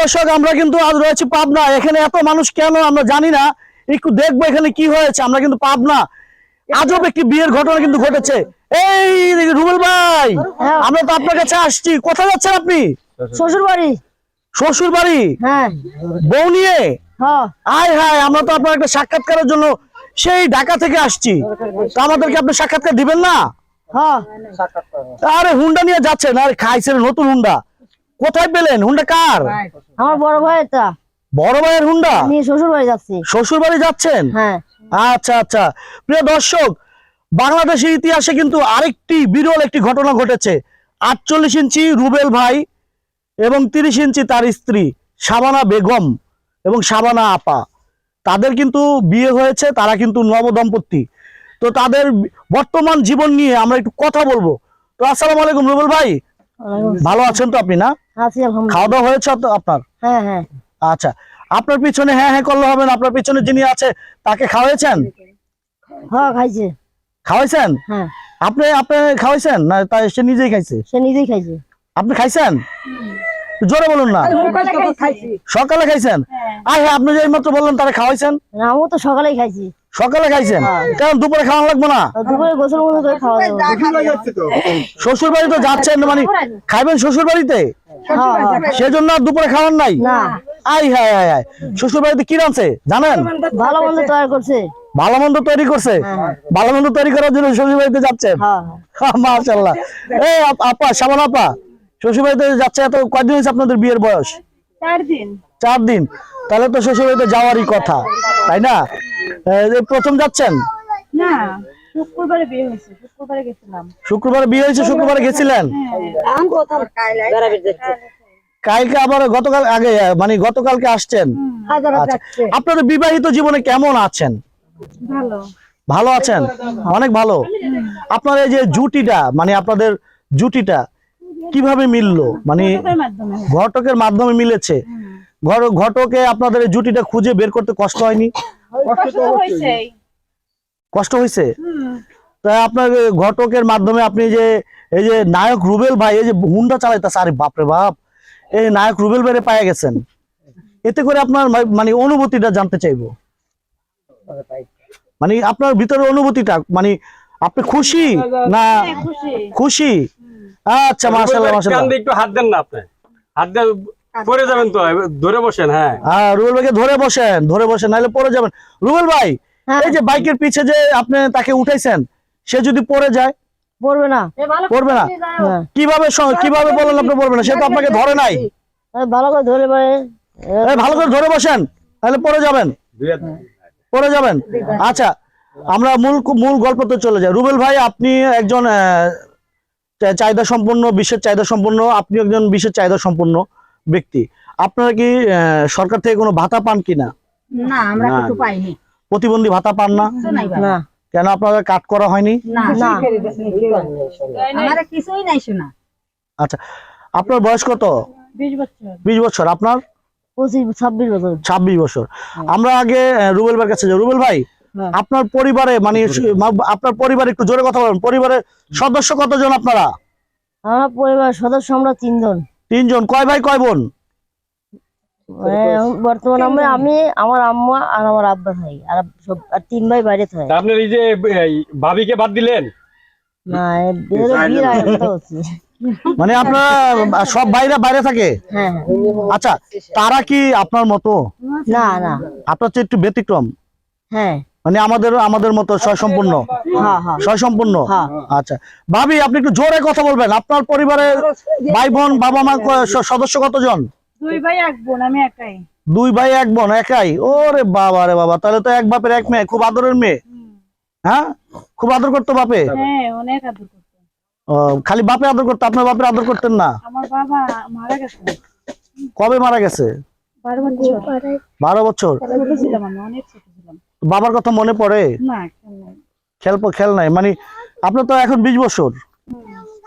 দর্শক আমরা কিন্তু আজ রয়েছি পাবনা। এখানে এত মানুষ কেন আমরা জানি না। একটু দেখব এখানে কি হয়েছে। আমরা কিন্তু পাবনা। আজব একটি বিয়ের ঘটনা কিন্তু ঘটেছে। এই দেখি রুবেল ভাই হ্যাঁ। আমরা তো আপনার কাছে আসছি। কোথায় যাচ্ছেন আপনি? শ্বশুর বাড়ি শ্বশুর বাড়ি হ্যাঁ। বউ নিয়ে? হ্যাঁ। আয় হায় আমরা তো আপনার একটা সাক্ষাৎকারের জন্য সেই ঢাকা থেকে আসছি। তা আমাদেরকে আপনি সাক্ষাৎকার দিবেন না? হ্যাঁ। আরে হুন্ডা নিয়ে যাচ্ছেন। আরে খাইছেন নতুন হুন্ডা। কোথায় পেলেন? হুন্ডা কার? আমার বড় ভাই এটা বড় ভাইয়ের হুন্ডা? নিয়ে শ্বশুর বাড়ি যাচ্ছি। শ্বশুর বাড়ি যাচ্ছেন? হ্যাঁ। আচ্ছা আচ্ছা। প্রিয় দর্শক বাংলাদেশের ইতিহাসে কিন্তু আরেকটি বিরল একটি ঘটনা ঘটেছে। আটচল্লিশ ইঞ্চি রুবেল ভাই এবং তিরিশ ইঞ্চি তার স্ত্রী শাবানা বেগম এবং শাবানা আপা। তাদের কিন্তু বিয়ে হয়েছে তারা কিন্তু নবদম্পতি। তো তাদের বর্তমান জীবন নিয়ে আমরা একটু কথা বলব। তো আসসালামু আলাইকুম রুবেল ভাই। ভালো আছেন তো আপনি না? আছি আলহামদুলিল্লাহ। খাওয়া দাওয়া হয়েছে তো আপনার? হ্যাঁ হ্যাঁ। আচ্ছা। আপনার পিছনে হ্যাঁ হ্যাঁ করলে হবে না। আপনার পিছনে যিনি আছে তাকে খাওয়াইছেন? হ্যাঁ খাইছে। খাওয়াইছেন? হ্যাঁ। আপনি আপনি খাওয়াইছেন? না তাই সে নিজেই খাইছে? সে নিজেই খাইছে। আপনি খাইছেন? জোরে বলুন না। সকালে খাইছেন? আর হ্যাঁ আপনি যে এইমাত্র বললেন তারা খাওয়াইছেন? না, আমিও তো সকালেই খাইছি। সকালে খাইছেন? কারণ দুপুরে খাওয়া লাগবে না? দুপুরে গোসল করে খাওয়া শ্বশুর বাড়ি তো যাচ্ছেন মানে খাইবেন শ্বশুর বাড়িতে হ্যাঁ হ্যাঁ। সেজন্য আর দুপুরে খাওয়ার নাই? আই হায় হায় হায়। শ্বশুর বাড়িতে কি রাঁধছে জানেন? ভালো মন্দ তৈরি করছে। ভালো মন্দ তৈরি করছে? হ্যাঁ। ভালো মন্দ তৈরি করার জন্য শ্বশুর বাড়িতে যাচ্ছেন? হ্যাঁ হ্যাঁ। মাশাল্লাহ এই আপা সাবান আপা শ্বশুর বাড়িতে যাচ্ছে এত কয়দিন হয়েছে আপনাদের বিয়ের বয়স? চার দিন। চার দিন। তাহলে তো শ্বশুর বাড়িতে যাওয়ারই কথা তাই না? যে প্রথম যাচ্ছেন? না। শুক্রবারে বিয়ে হয়েছে শুক্রবারে গেছিলাম। শুক্রবারে বিয়ে হয়েছে শুক্রবারে গেছিলেন? কালকে আবার গতকাল আগে মানে গতকালকে আসছেন? আচ্ছা আপনাদের বিবাহিত জীবনে কেমন আছেন? ভালো। ভালো আছেন? অনেক ভালো। আপনার এই যে জুটিটা মানে আপনাদের জুটিটা কীভাবে মিললো? মানে ঘটকের মাধ্যমে হয়েছে। মিলেছে। ঘটকে আপনাদের এই জুটিটা খুঁজে বের করতে কষ্ট হয়নি? কষ্ট তো হয়েছেই। কষ্ট হয়েছে তাই আপনার ঘটকের মাধ্যমে আপনি যে এই যে নায়ক রুবেল ভাই এই যে হুন্ডা চালাইতেছে আরে বাপরে বাপ এই নায়ক রুবেল ভাইরে পায়ে গেছেন। এতে করে আপনার মানে অনুভূতিটা জানতে চাইব। মানে আপনার ভিতরে অনুভূতিটা মানে আপনি খুশি না হ্যাঁ, খুশি। খুশি? আচ্ছা মাশাআল্লাহ মাশাআল্লাহ। একটু হাত দেন না আপনি। হাত দিয়ে পরে যাবেন তো ধরে বসেন হ্যাঁ। হ্যাঁ রুবেল ভাইকে ধরে বসেন ধরে বসেন নাহলে পড়ে যাবেন। রুবেল ভাই। এই যে বাইকের পিছে যে আপনি তাকে উঠাইছেন সে যদি পড়ে যায়? পড়বে না। পড়বে না। হ্যাঁ। কীভাবে কীভাবে বলেন আপনি পড়বে না? সে তো আপনাকে ধরে নাই। ভালো করে ধরে ভালো করে ধরে বসেন তাহলে পড়ে যাবেন। পড়ে যাবেন। আচ্ছা আমরা মূল মূল গল্পতে চলে যাই। রুবেল ভাই আপনি একজন আহ, চাহিদা সম্পন্ন বিশ্বের চাহিদা সম্পন্ন আপনি একজন বিশ্বের চাহিদা সম্পন্ন ব্যক্তি। আপনারা কি আহ, সরকার থেকে কোনো ভাতা পান কিনা? না আমরা কিছু পাইনি। প্রতিবন্ধী ভাতা পান না? কেন আপনাদের কাট করা হয়নি? না। না। আমার কিছুই নাই শোনা। আচ্ছা আপনার বয়স কত? বিশ বছর। আপনার? ছাব্বিশ বছর। ছাব্বিশ বছর। আমরা আগে রুবেল ভাইয়ের কাছে যাই। রুবেল ভাই হ্যাঁ। আপনার পরিবারে মানে আপনার পরিবারে একটু জোরে কথা বলেন। পরিবারের সদস্য কতজন আপনারা? আমার পরিবার সদস্য আমরা তিনজন। তিনজন। কয় ভাই কয় বোন? বর্তমান আমরা আমি আমার আম্মা আর আমার আব্বা ভাই আর সব আর তিন ভাই বাইরে থাকে। তা আপনার এই যে ভাবিকে বাদ দিলেন? না এ- এদের বিয়ের কথা হচ্ছে মানে আপনারা সব ভাইরা বাইরে থাকে? হ্যাঁ হ্যাঁ। আচ্ছা তারা কি আপনার মতো? না না। আপনার চেয়ে একটু ব্যতিক্রম? হ্যাঁ। মানে আমাদের আমাদের মতো স্বয়ংসম্পূর্ণ হ্যাঁ হ্যাঁ। স্বয়ংসম্পূর্ণ হ্যাঁ। আচ্ছা। ভাবি আপনি একটু জোরে কথা বলবেন। আপনার পরিবারের ভাই বোন বাবা মা সদস্য কতজন? দুই ভাই এক বোন আমি একাই। দুই ভাই এক বোন একাই? ওরে বাবা রে বাবা তাহলে তো এক বাপের এক মেয়ে খুব আদরের মেয়ে। হ্যাঁ? খুব আদর করতো বাপে? হ্যাঁ অনেক আদর করতো। খালি বাপে আদর করতো আপনার বাপের আদর করতেন না? আমার বাবা মারা গেছে। কবে মারা গেছে? বারো বছর। বাবার কথা মনে পড়ে। খেল খেল নাই। মানে আপনার তো এখন বিশ বছর।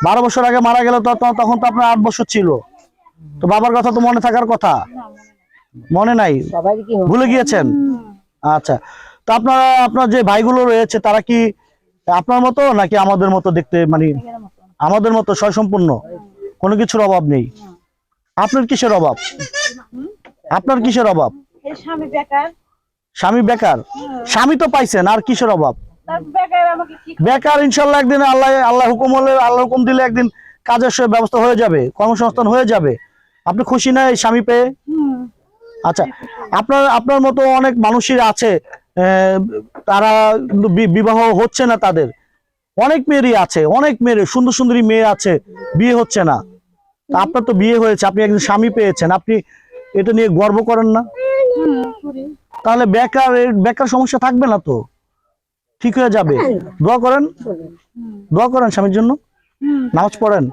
বারো বছর আগে মারা গেল তখন তো আপনার আট বছর ছিল। তো বাবার কথা তো মনে থাকার কথা? মনে নাই। মনে নাই সবাই কি ভুলে গিয়েছেন? আচ্ছা। তো আপনার আপনার যে ভাইগুলো রয়েছে তারা কি আপনার মতো নাকি আমাদের মতো দেখতে মানে। আমাদের মতো স্বয়ংসম্পূর্ণ কোনো কিছুর অভাব নেই। আপনার কিসের অভাব? আপনার কিসের অভাব? স্বামী বেকার। স্বামী তো পাইছেন আর কিসের অভাব? বেকার ইনশাল্লাহ একদিন আল্লাহ আল্লাহ হুকুম হলে আল্লাহ হুকুম দিলে একদিন কাজের ব্যবস্থা হয়ে যাবে কর্মসংস্থান হয়ে যাবে। আপনি খুশি না এই স্বামী পেয়ে? আচ্ছা আপনার আপনার মতো অনেক মানুষই আছে তারা বিবাহ হচ্ছে না তাদের। অনেক মেয়েরই আছে অনেক মেয়ের সুন্দর সুন্দরী মেয়ে আছে বিয়ে হচ্ছে না। আপনার তো বিয়ে হয়েছে আপনি একজন স্বামী পেয়েছেন আপনি এটা নিয়ে গর্ব করেন না? তাহলে বেকার বেকার সমস্যা থাকবে না তো? ঠিক হয়ে যাবে। দোয়া করেন। দোয়া করেন স্বামীর জন্য। নামাজ পড়েন।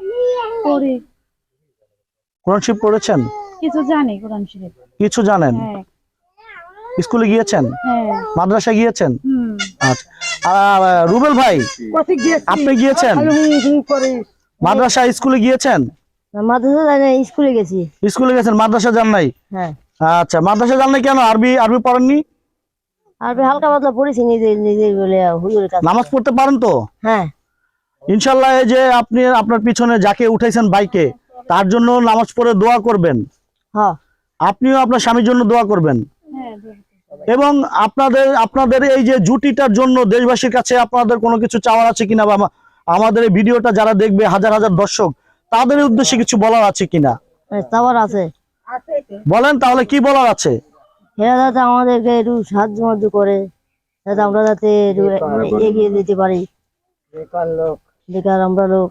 কোরআন শিব পড়েছেন? কিছু জানি কোরআন শরীফ। কিছু জানেন? হ্যাঁ। স্কুলে গিয়েছেন? হ্যাঁ। মাদ্রাসা গিয়েছেন? আচ্ছা। আর রুবেল ভাই আপনি গিয়েছেন? মাদ্রাসা স্কুলে গিয়েছেন? মাদ্রাসা যাই স্কুলে গেছি। স্কুলে গেছেন মাদ্রাসা যান নাই? হ্যাঁ। আচ্ছা মাদ্রাসা যান নাই কেন? আরবি আরবি পড়েননি? আর হালকা পাতলা পড়েছি নিজে নিজে বলে হুজুরের কাছে। নামাজ পড়তে পারেন তো? হ্যাঁ। ইনশাল্লাহ এই যে আপনি আপনার পিছনে যাকে উঠাইছেন বাইকে তার জন্য নামাজ পড়ে দোয়া করবেন। হ্যাঁ আপনিও আপনার স্বামীর জন্য দোয়া করবেন। হ্যাঁ এবং আপনাদের আপনাদের এই যে জুটিটার জন্য দেশবাসীর কাছে আপনাদের কোনো কিছু চাওয়ার আছে কিনা বা আমাদের এই ভিডিওটা যারা দেখবে হাজার হাজার দর্শক তাদের উদ্দেশ্যে কিছু বলার আছে কিনা? তারপর আছে। বলেন তাহলে কি বলার আছে? এরা যাতে আমাদেরকে একটু সাহায্য মাহায্য করে যাতে আমরা যাতে এগিয়ে যেতে পারি। বেকার আমরা লোক।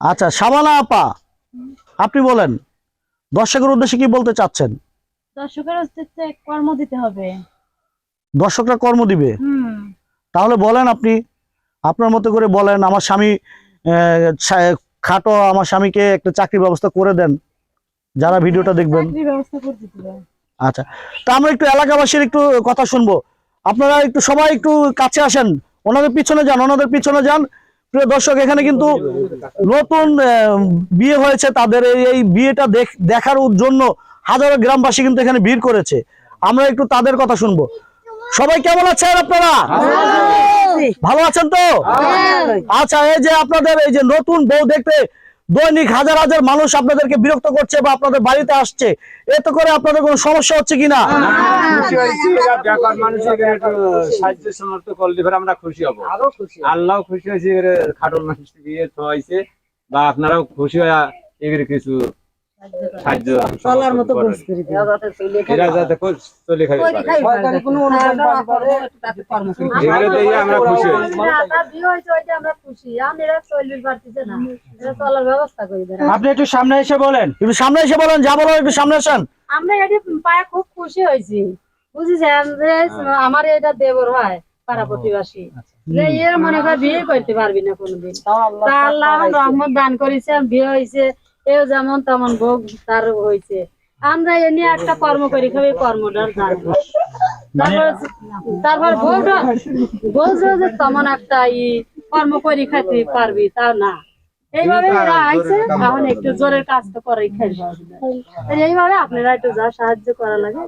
আচ্ছা শাবানা আপা। আপনি বলেন দর্শকের উদ্দেশ্যে কি বলতে চাচ্ছেন? দর্শকের অস্তিত্বে কর্ম দিতে হবে। দর্শকরা কর্ম দিবে? তাহলে বলেন আপনি আপনার মতো করে বলেন আমার স্বামী খাটো আমার স্বামীকে একটা চাকরির ব্যবস্থা করে দেন যারা ভিডিওটা দেখবেন। দিতে হবে। আচ্ছা তা আমরা একটু এলাকাবাসীর একটু কথা শুনব। আপনারা একটু সবাই একটু কাছে আসেন ওনাদের পিছনে যান ওনাদের পিছনে যান প্রিয় দর্শক এখানে কিন্তু নতুন বিয়ে হয়েছে তাদের। এই বিয়েটা দেখ- দেখার জন্য হাজারো গ্রামবাসী কিন্তু এখানে ভিড় করেছে। আমরা একটু তাদের কথা শুনব। সবাই কেমন আছেন আপনারা? ভালো আছেন তো? আচ্ছা এই যে আপনাদের এই যে নতুন বউ দেখতে দৈনিক হাজার হাজার মানুষ আপনাদেরকে বিরক্ত করছে বা আপনাদের বাড়িতে আসছে। এতে করে আপনাদের কোনো সমস্যা হচ্ছে কিনা? আল্লাহ খুশি হয়েছে মানুষ বা আপনারাও খুশি হয়ে এগুলো কিছু চলার মতো এরা যাতে চলে খাই আমরা খুশি। আপনি একটু সামনে এসে বলেন। একটু সামনে এসে বলেন যা বলো একটু সামনে আসেন। আমরা এটি পায়ে খুব খুশি হয়েছি। বুঝেছেন? যে আমার এটা দেবর হয় পাড়া প্রতিবাসী। যে মনে হয় বিয়ে করতে পারবি না কোনোদিন। আল্লাহ রহমত দান করেছে বিয়ে হয়েছে। এও যেমন তেমন ভোগ তার হয়েছে আমরা এ নিয়ে একটা কর্ম করি খাবি কর্মটার জানি তারপর তারপর বউটা বলছে যে তেমন একটা ই কর্ম করি খাইতে পারবি তা না। এইভাবে এরা আইছে এখন একটু জোরের কাজ তো করেই খাইবে। এইভাবে আপনারা একটু যা সাহায্য করা লাগে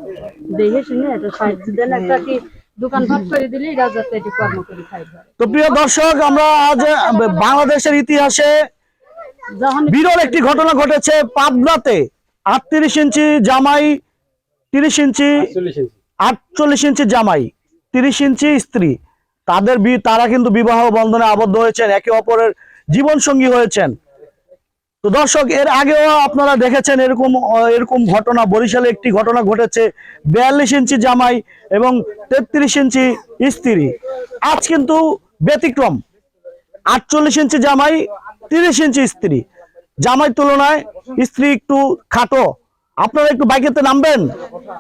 দেখে শুনে একটু সাহায্য দেন। একটা কি দোকান ভাগ করে দিলে কর্ম তো প্রিয় দর্শক আমরা আজ বাংলাদেশের ইতিহাসে বিরল একটি ঘটনা ঘটেছে পাবনাতে। আটত্রিশ ইঞ্চি জামাই তিরিশ ইঞ্চি আটচল্লিশ ইঞ্চি। জামাই তিরিশ ইঞ্চি স্ত্রী। তাদের তারা কিন্তু বিবাহ বন্ধনে আবদ্ধ হয়েছেন একে অপরের জীবন সঙ্গী হয়েছেন। তো দর্শক এর আগেও আপনারা দেখেছেন এরকম এরকম ঘটনা বরিশালে একটি ঘটনা ঘটেছে বিয়াল্লিশ ইঞ্চি জামাই এবং তেত্রিশ ইঞ্চি স্ত্রী। আজ কিন্তু ব্যতিক্রম। আটচল্লিশ ইঞ্চি জামাই তিরিশ ইঞ্চি স্ত্রী। জামাই তুলনায় স্ত্রী একটু খাটো। আপনারা একটু বাইকেতে নামবেন?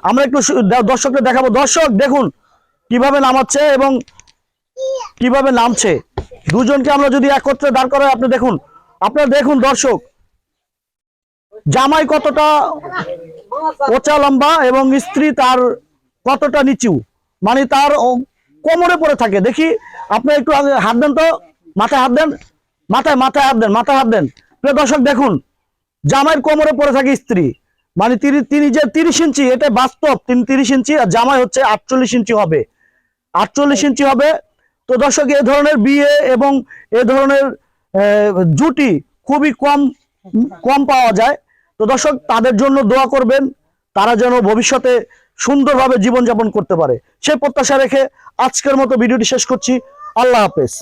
আমরা একটু সু- দে- দর্শকদের দেখাবো। দর্শক, দেখুন কীভাবে নামাচ্ছে এবং কীভাবে নামছে। দুজনকে আমরা যদি একত্রে দাঁড় করাই, আপনি দেখুন। আপনারা দেখুন, দর্শক, জামাই কতটা ওচা লম্বা এবং স্ত্রী তার কতটা নিচু। মানে তার কোমরে পড়ে থাকে। দেখি, আপনি একটু হাত দেন তো, মাথায় হাত দেন। মাথায় মাথায় হাত দেন, মাথায় হাত দেন। প্রিয় দর্শক, দেখুন, জামাইয়ের কোমরে পড়ে থাকে স্ত্রী। মানে তিনি যে তিরিশ ইঞ্চি, এটা বাস্তব, তিনি তিরিশ ইঞ্চি, আর জামাই হচ্ছে আটচল্লিশ ইঞ্চি হবে। আটচল্লিশ ইঞ্চি হবে। তো দর্শক, এ ধরনের বিয়ে এবং এ ধরনের জুটি খুবই কম কম পাওয়া যায়। তো দর্শক, তাদের জন্য দোয়া করবেন, তারা যেন ভবিষ্যতে সুন্দরভাবে জীবনযাপন করতে পারে। সেই প্রত্যাশা রেখে আজকের মতো ভিডিওটি শেষ করছি। আল্লাহ হাফেজ।